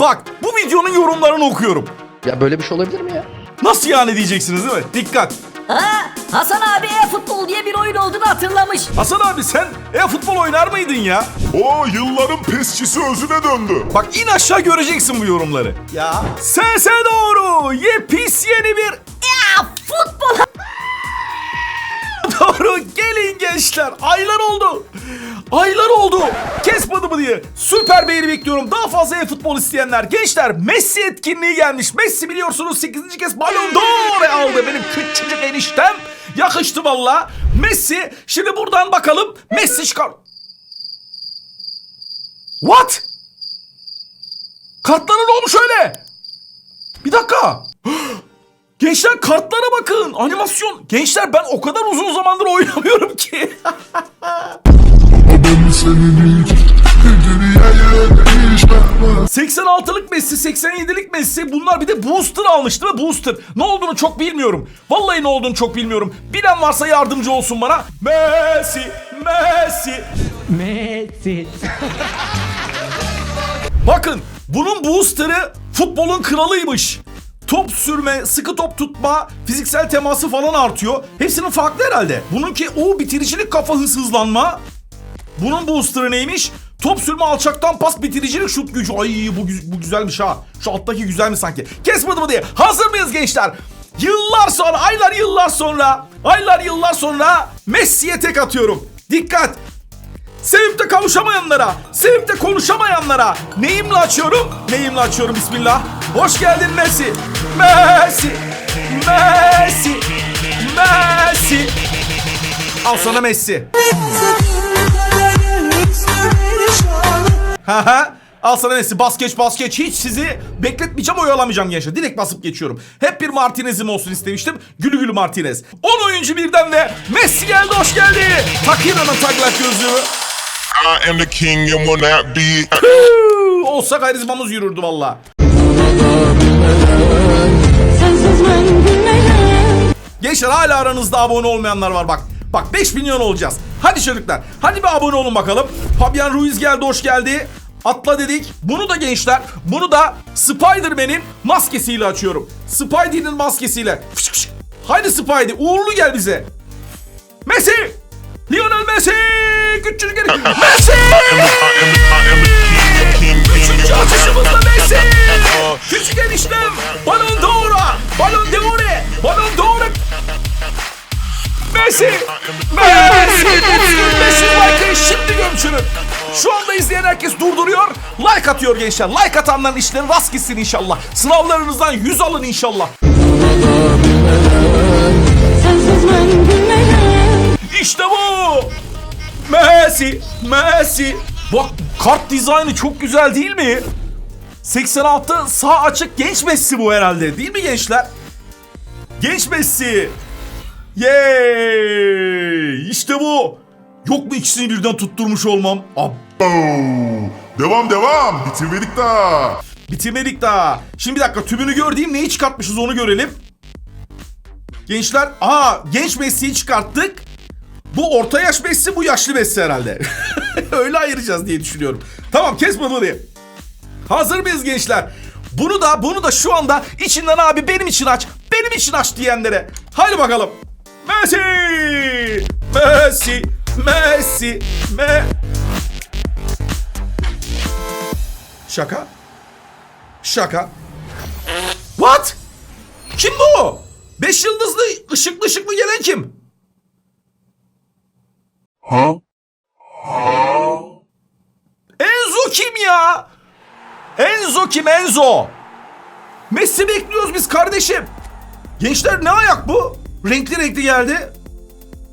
Bak bu videonun yorumlarını okuyorum. Ya böyle bir şey olabilir mi ya? Nasıl yani diyeceksiniz değil mi? Dikkat. Ha, Hasan abi e-futbol diye bir oyun olduğunu hatırlamış. Hasan abi sen e-futbol oynar mıydın ya? O yılların pesçisi özüne döndü. Bak in aşağı göreceksin bu yorumları. Ya. Sese doğru yepis yeni bir Ya futbol doğru gelin gençler. Aylar oldu. Aylar oldu. Kesmedi mı diye. Süper beğeni bekliyorum. Daha fazla e-futbol isteyenler. Gençler Messi etkinliği gelmiş. Messi biliyorsunuz 8. kez Ballon d'Or aldı. Benim küçücük eniştem. Yakıştı valla. Messi. Şimdi buradan bakalım. Messi çıkar. What? Kartlara ne olmuş öyle? Bir dakika. Gençler kartlara bakın. Animasyon. Gençler ben o kadar uzun zamandır oynamıyorum ki. Ben senin. 86'lık Messi, 87'lik Messi bunlar bir de booster almış değil mi? Booster. Ne olduğunu çok bilmiyorum. Vallahi ne olduğunu çok bilmiyorum. Bilen varsa yardımcı olsun bana. Messi, Messi. Messi. Bakın bunun booster'ı futbolun kralıymış. Top sürme, sıkı top tutma, fiziksel teması falan artıyor. Hepsinin farklı herhalde. Bununki o bitiricilik kafa hız hızlanma. Bunun booster'ı neymiş? Top sürme alçaktan pas bitiricilik şut gücü. Ay bu, bu güzelmiş ha. Şu alttaki güzel mi sanki? Kesmedi mi diye. Hazır mıyız gençler? Yıllar sonra, aylar yıllar sonra, aylar yıllar sonra Messi'ye tek atıyorum. Dikkat! Sevip de kavuşamayanlara, sevip konuşamayanlara neyimle açıyorum? Neyimle açıyorum bismillah. Hoş geldin Messi. Messi. Messi. Messi. Al sana Messi. Haha. Al sana Messi. Bas geç bas geç. Hiç sizi bekletmeyeceğim oyalamayacağım gençler. Direkt basıp geçiyorum. Hep bir Martinez'im olsun istemiştim. Gülü gülü Martinez. 10 oyuncu birden ve Messi geldi hoş geldi. Takın onun taklak gözlüğü. I am the king and will not be. Olsa karizmamız yürürdü valla. Gençler hala aranızda abone olmayanlar var bak. Bak 5 milyon olacağız. Hadi çocuklar. Hadi bir abone olun bakalım. Fabian Ruiz geldi hoş geldi. Atla dedik. Bunu da gençler. Bunu da Spider-Man'in maskesiyle açıyorum. Spidey'nin maskesiyle. Fışk fışk. Haydi Spidey. Uğurlu gel bize. Messi. Lionel Messi. Küçücük gel. Messi. Üçüncü atışımızda. Messi. Küçük eniştem. Balon d'Or'a. Balon d'Or'e. Balon d'Or'a. Messi. Messi. 500 like'ı şimdi gömçürün. Şu anda izleyen herkes durduruyor. Like atıyor gençler. Like atanların işleri rast gitsin inşallah. Sınavlarınızdan 100 alın inşallah. İşte bu. Messi, Messi. Bak kart dizaynı çok güzel değil mi? 86 sağ açık genç Messi bu herhalde değil mi gençler? Genç Messi. Yay! İşte bu. Yok mu ikisini birden tutturmuş olmam? Ab Oo, Devam devam. Bitirmedik daha. bitirmedik daha. Şimdi bir dakika tümünü gördüğüm neyi çıkartmışız onu görelim. Gençler, aa genç Messi'yi çıkarttık. Bu orta yaş Messi, bu yaşlı Messi herhalde. Öyle ayıracağız diye düşünüyorum. Tamam kesme bunu diye. Hazır mıyız gençler? Bunu da bunu da şu anda içinden abi benim için aç. Benim için aç diyenlere. Haydi bakalım. Messi! Messi! Messi! Me... Şaka? Şaka. What? Kim bu? Beş yıldızlı ışıklı ışıklı gelen kim? Ha? Enzo kim ya? Enzo kim Enzo? Messi bekliyoruz biz kardeşim. Gençler ne ayak bu? Renkli renkli geldi.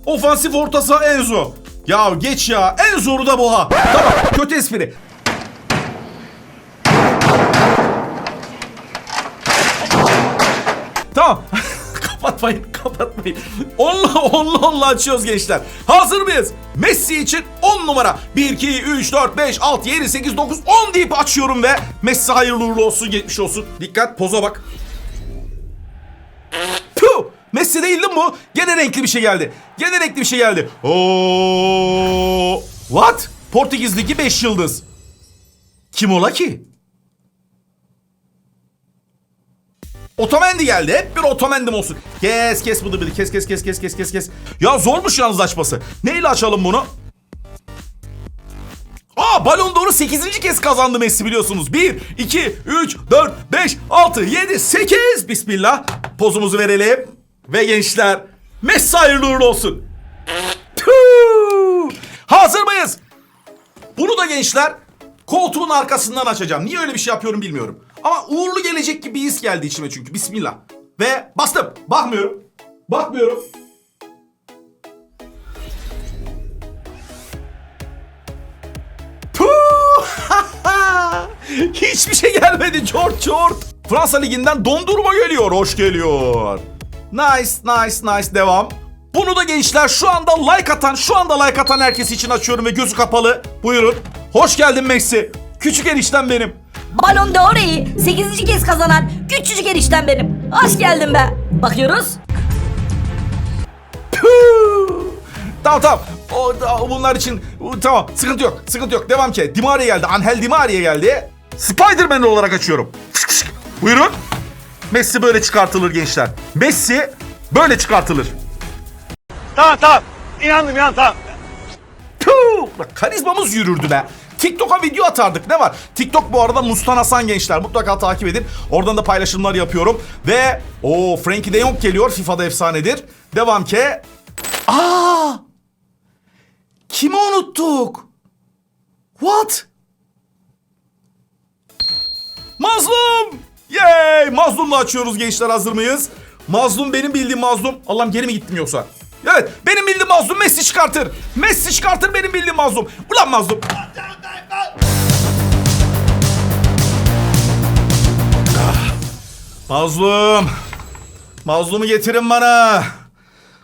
Ofansif orta saha Enzo. Ya geç ya. En zoru da bu ha. Tamam kötü espri. Tamam. kapatmayın, kapatmayın. Onla, onla, onla açıyoruz gençler. Hazır mıyız? Messi için 10 numara. 1, 2, 3, 4, 5, 6, 7, 8, 9, 10 deyip açıyorum ve Messi hayırlı uğurlu olsun, geçmiş olsun. Dikkat, poza bak. Messi değil mi bu? Gene renkli bir şey geldi. Gene renkli bir şey geldi. Oo! What? Portekiz'deki 5 yıldız. Kim ola ki? Otamendi geldi. Hep bir Otamendim olsun. Kes kes bıdı bıdı. Kes kes kes kes kes kes kes. Ya zormuş yalnız açması. Neyle açalım bunu? Aa Balon d'Or'u 8. kez kazandı Messi biliyorsunuz. 1, 2, 3, 4, 5, 6, 7, 8. Bismillah. Pozumuzu verelim. Ve gençler hayırlı uğurlu olsun. Hazır mıyız? Bunu da gençler koltuğun arkasından açacağım. Niye öyle bir şey yapıyorum bilmiyorum. Ama uğurlu gelecek gibi his geldi içime çünkü. Bismillah. Ve bastım. Bakmıyorum. Bakmıyorum. Hiçbir şey gelmedi George George. Fransa Ligi'nden dondurma geliyor. Hoş geliyor. Nice, nice, nice. Devam. Bunu da gençler şu anda like atan, şu anda like atan herkes için açıyorum ve gözü kapalı. Buyurun. Hoş geldin Messi. Küçük enişten benim. Balon d'Or'u 8. kez kazanan küçücük enişten benim. Hoş geldin be. Bakıyoruz. Tamam tamam. O, o- bunlar için o, tamam sıkıntı yok. Sıkıntı yok. Devam ki. Di Maria geldi. Angel Di Maria geldi. Spider-Man olarak açıyorum. Buyurun. Messi böyle çıkartılır gençler. Messi böyle çıkartılır. Tamam tamam. İnandım inan tamam. Puh! Bak karizmamız yürürdü be. TikTok'a video atardık. Ne var? TikTok bu arada Mustan Hasan gençler. Mutlaka takip edin. Oradan da paylaşımlar yapıyorum. Ve o Frankie de Jong geliyor. FIFA'da efsanedir. Devam ki. Aa! Kimi unuttuk? What? Mazlum! Yay! Mazlum'la açıyoruz gençler hazır mıyız? Mazlum benim bildiğim mazlum. Allah'ım geri mi gittim yoksa? Evet benim bildiğim mazlum Messi çıkartır. Messi çıkartır benim bildiğim mazlum. Ulan mazlum. Ah, Mazlum. Mazlumu getirin bana.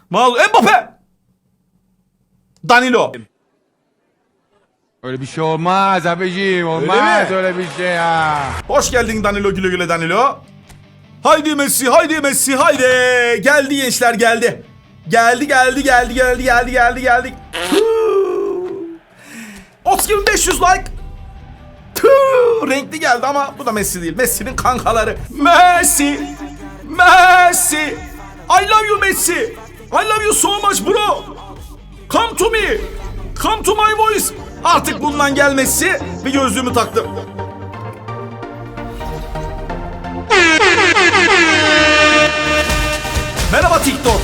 Mazlum. Mbappe. Danilo. Öyle bir şey olmaz abiciğim olmaz mi? öyle, bir şey ya. Hoş geldin Danilo güle güle Danilo. Haydi Messi haydi Messi haydi. Geldi gençler geldi. Geldi geldi geldi geldi geldi geldi geldi. 30500 like. Tüh, renkli geldi ama bu da Messi değil. Messi'nin kankaları. Messi. Messi. I love you Messi. I love you so much bro. Come to me. Come to my voice. Artık bundan gelmesi ve gözlüğümü taktım. Merhaba TikTok.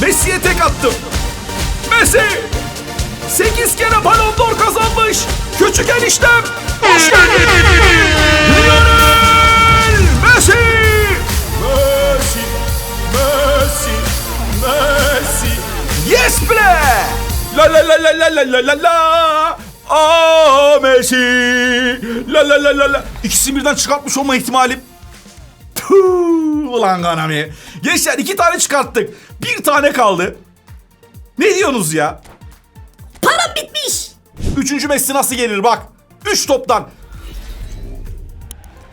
Messi'ye tek attım. Messi! 8 kere Ballon d'Or kazanmış. Küçük eniştem. Hoş geldin. la la la la la la la. Aa ah, Messi. La la la la la. İkisini birden çıkartmış olma ihtimalim. Puh, ulan Ganami. Gençler iki tane çıkarttık. Bir tane kaldı. Ne diyorsunuz ya? Param bitmiş. Üçüncü Messi nasıl gelir bak. Üç toptan.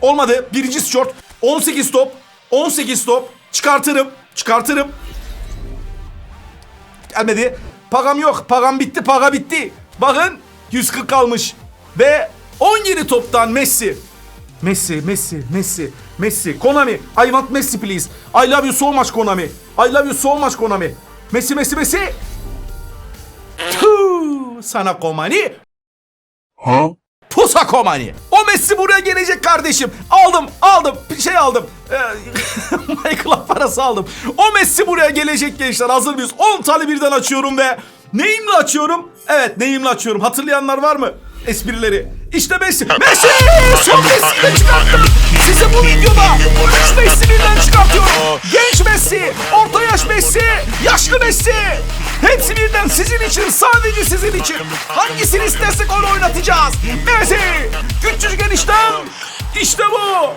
Olmadı. Birinci short. 18 top. 18 top. Çıkartırım. Çıkartırım. Gelmedi. Pagam yok. Pagam bitti. Paga bitti. Bakın 140 kalmış. Ve 17 toptan Messi. Messi, Messi, Messi, Messi. Konami, I want Messi please. I love you so much Konami. I love you so much Konami. Messi, Messi, Messi. Tüh, sana Komani. Huh? Pusa Komani. O Messi buraya gelecek kardeşim. Aldım, aldım. Bir şey aldım. Ee, Michael'a parası aldım. O Messi buraya gelecek gençler. Hazır mıyız? 10 tane birden açıyorum ve neyimle açıyorum? Evet, neyimle açıyorum? Hatırlayanlar var mı? Esprileri. İşte Messi. Messi! Son Messi'yi çıkarttım. Size bu videoda 3 Messi sizin için, sadece sizin için. Hangisini istersek onu oynatacağız. Messi, küçücük eniştem. İşte bu.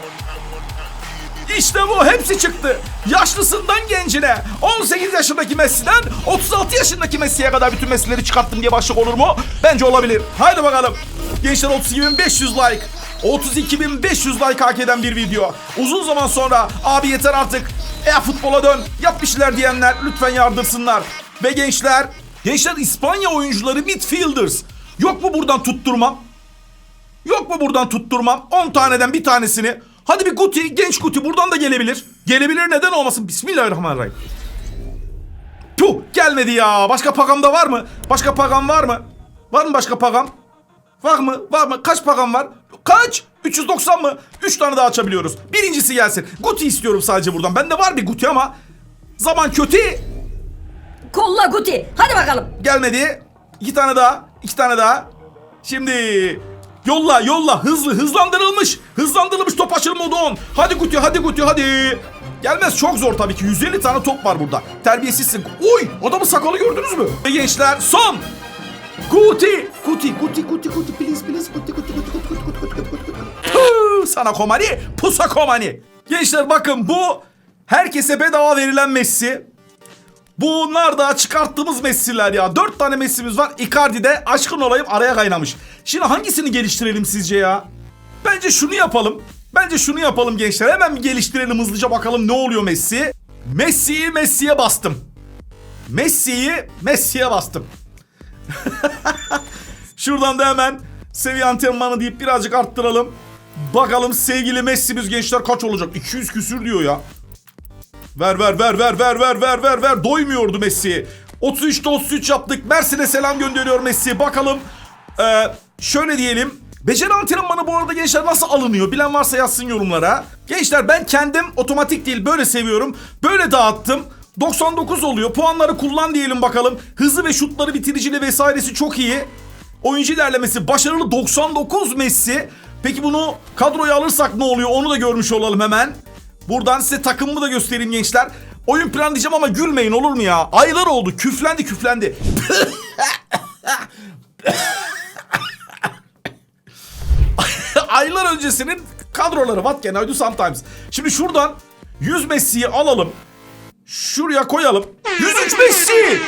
İşte bu hepsi çıktı. Yaşlısından gencine 18 yaşındaki Messi'den 36 yaşındaki Messi'ye kadar bütün Messi'leri çıkarttım diye başlık olur mu? Bence olabilir. Haydi bakalım. Gençler 32.500 like. 32.500 like hak eden bir video. Uzun zaman sonra abi yeter artık. E futbola dön. Yap bir şeyler diyenler lütfen yardırsınlar. Ve gençler, gençler İspanya oyuncuları midfielders. Yok mu buradan tutturmam? Yok mu buradan tutturmam? 10 taneden bir tanesini Hadi bir Guti, genç Guti buradan da gelebilir. Gelebilir neden olmasın? Bismillahirrahmanirrahim. Puh gelmedi ya. Başka pagam da var mı? Başka pagam var mı? Var mı başka pagam? Var mı? Var mı? Kaç pagam var? Kaç? 390 mı? 3 tane daha açabiliyoruz. Birincisi gelsin. Guti istiyorum sadece buradan. Bende var bir Guti ama zaman kötü. Kolla Guti. Hadi bakalım. Gelmedi. İki tane daha. iki tane daha. Şimdi yolla yolla hızlı hızlandırılmış. Hızlandırılmış top açılma modu. Hadi Guti hadi Guti hadi. Gelmez çok zor tabii ki. 150 tane top var burada. Terbiyesizsin. Oy adamın sakalı gördünüz mü? Ve gençler son. Guti. Guti Guti Guti Guti please please Guti Guti Guti Guti Guti Guti Guti Guti Guti Sana komani pusa komani. Gençler bakın bu herkese bedava verilen Messi. Bunlar da çıkarttığımız Messi'ler ya. Dört tane Messi'miz var. Icardi de aşkın olayım araya kaynamış. Şimdi hangisini geliştirelim sizce ya? Bence şunu yapalım. Bence şunu yapalım gençler. Hemen bir geliştirelim hızlıca bakalım ne oluyor Messi. Messi'yi Messi'ye bastım. Messi'yi Messi'ye bastım. Şuradan da hemen seviye antrenmanı deyip birazcık arttıralım. Bakalım sevgili Messi'miz gençler kaç olacak? 200 küsür diyor ya. Ver ver ver ver ver ver ver ver ver. Doymuyordu Messi. 33'te 33 yaptık. Mersin'e selam gönderiyor Messi. Bakalım ee, şöyle diyelim. Beceri antrenmanı bu arada gençler nasıl alınıyor? Bilen varsa yazsın yorumlara. Gençler ben kendim otomatik değil böyle seviyorum. Böyle dağıttım. 99 oluyor. Puanları kullan diyelim bakalım. Hızı ve şutları bitiriciliği vesairesi çok iyi. Oyuncu ilerlemesi başarılı 99 Messi. Peki bunu kadroya alırsak ne oluyor? Onu da görmüş olalım hemen. Buradan size takımımı da göstereyim gençler. Oyun plan diyeceğim ama gülmeyin olur mu ya? Aylar oldu. Küflendi küflendi. Aylar öncesinin kadroları what can I do sometimes. Şimdi şuradan 100 Messi'yi alalım. Şuraya koyalım. 103 Messi!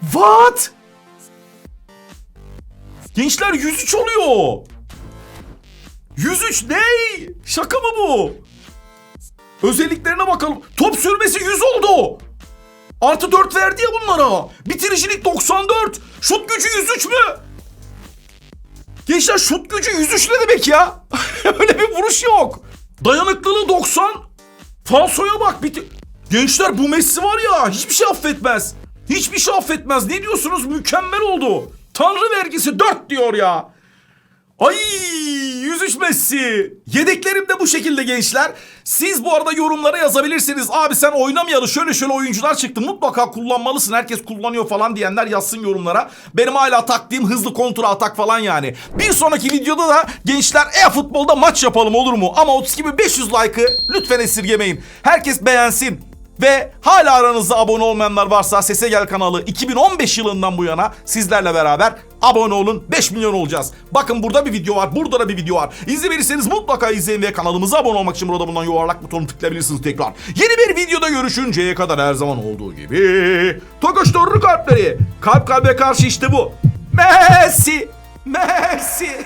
What? Gençler 103 oluyor. 103 ne? Şaka mı bu? Özelliklerine bakalım. Top sürmesi 100 oldu. Artı 4 verdi ya bunlara. Bitiricilik 94. Şut gücü 103 mü? Gençler şut gücü 103 ne demek ya? Öyle bir vuruş yok. Dayanıklılığı 90. Falsoya bak. Biti... Gençler bu Messi var ya hiçbir şey affetmez. Hiçbir şey affetmez. Ne diyorsunuz? Mükemmel oldu. Tanrı vergisi 4 diyor ya. Ay 103 Messi. Yedeklerim de bu şekilde gençler. Siz bu arada yorumlara yazabilirsiniz. Abi sen oynamayalı şöyle şöyle oyuncular çıktı. Mutlaka kullanmalısın. Herkes kullanıyor falan diyenler yazsın yorumlara. Benim hala taktiğim hızlı kontra atak falan yani. Bir sonraki videoda da gençler e-futbolda maç yapalım olur mu? Ama 32.500 like'ı lütfen esirgemeyin. Herkes beğensin. Ve hala aranızda abone olmayanlar varsa Sese Gel kanalı 2015 yılından bu yana sizlerle beraber abone olun 5 milyon olacağız. Bakın burada bir video var burada da bir video var. İzlemediyseniz mutlaka izleyin ve kanalımıza abone olmak için burada bulunan yuvarlak butonu tıklayabilirsiniz tekrar. Yeni bir videoda görüşünceye kadar her zaman olduğu gibi Tokoş doğru kalpleri. Kalp kalbe karşı işte bu. Messi. Messi.